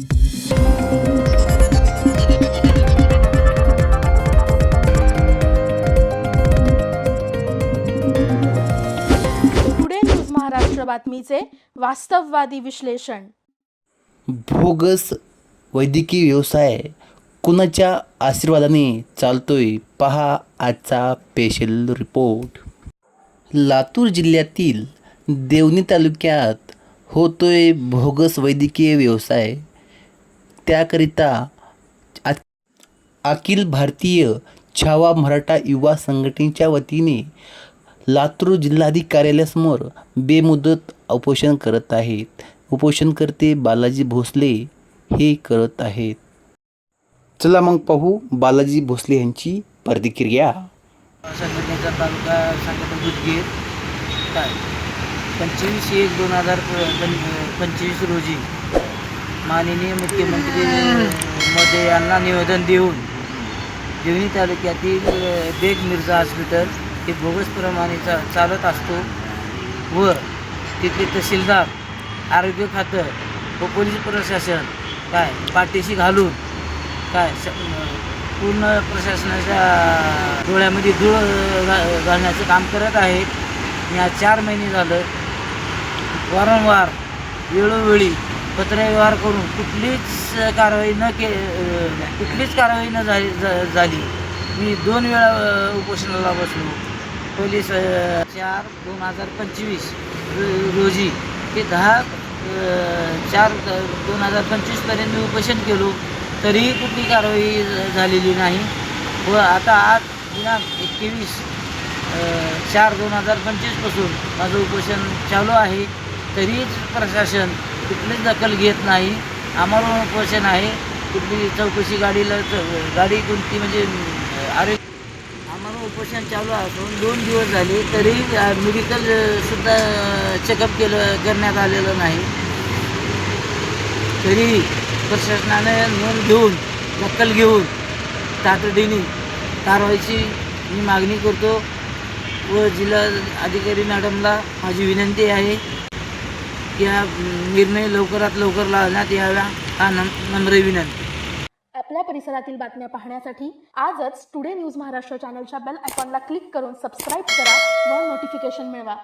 पुढे न्यूज महाराष्ट्र बातमीचे वास्तववादी विश्लेषण. भोगस वैद्यकीय व्यवसाय कुणाच्या आशीर्वादाने चालतोय पहा आजचा स्पेशल रिपोर्ट लातूर जिल्ह्यातील देवणी तालुक्यात होतोय भोगस वैद्यकीय व्यवसाय. त्याकरिता आ अखिल भारतीय छावा मराठा युवा संघटनेच्या वतीने लातूर जिल्हाधिकारी कार्यालयासमोर बेमुदत उपोषण करत आहेत. उपोषणकर्ते बालाजी भोसले हे करत आहेत. चला मग पाहू बालाजी भोसले यांची प्रतिक्रिया. संघटनेचा तालुका संघटन बुधगीर काय? पंचवीस एक दोन हजार पंचवीस रोजी माननीय मुख्यमंत्री मध्ये यांना निवेदन देऊन देवणी तालुक्यातील बेग मिर्झा हॉस्पिटल हे बोगसप्रमाणे चा चालत असतो व तिथले तहसीलदार आरोग्य खातं व पोलीस प्रशासन काय पाठीशी घालून काय स- पूर्ण प्रशासनाच्या डोळ्यामध्ये धूळ घालण्याचं काम करत आहेत या चार महिने झालं. वारंवार वेळोवेळी पत्रव्यवहार करून कुठलीच कारवाई न के कुठलीच कारवाई न झाली झाली. मी दोन वेळा उपोषणाला बसलो. पोलीस चार दोन हजार पंचवीस रोजी ते दहा चार दोन हजार पंचवीसपर्यंत मी उपोषण केलो. तरीही कुठली कारवाई झालेली नाही. व आता आज दिनांक एकवीस चार दोन हजार पंचवीसपासून माझं उपोषण चालू आहे. तरीच प्रशासन कुठलीच दखल घेत नाही. आम्हाला उपोषण आहे कुठली चौकशी गाडीला च- गाडी कोणती म्हणजे आरोग्य आम्हाला उपोषण चालू असून दोन दिवस झाले तरी मेडिकल सुद्धा चेकअप केलं करण्यात आलेलं नाही. तरी प्रशासनाने नोंद घेऊन दखल घेऊन तातडीने कारवाईची मी मागणी करतो व जिल्हा अधिकारी मॅडमला माझी विनंती आहे. या निर्णय लवकरात लवकर लावण्यात याव्या हा नम्र विनंती. आपल्या परिसरातील बातम्या पाहण्यासाठी आजच टुडे न्यूज महाराष्ट्र चॅनलच्या बेल आयकॉनला क्लिक करून सबस्क्राईब करा व नोटिफिकेशन मिळवा.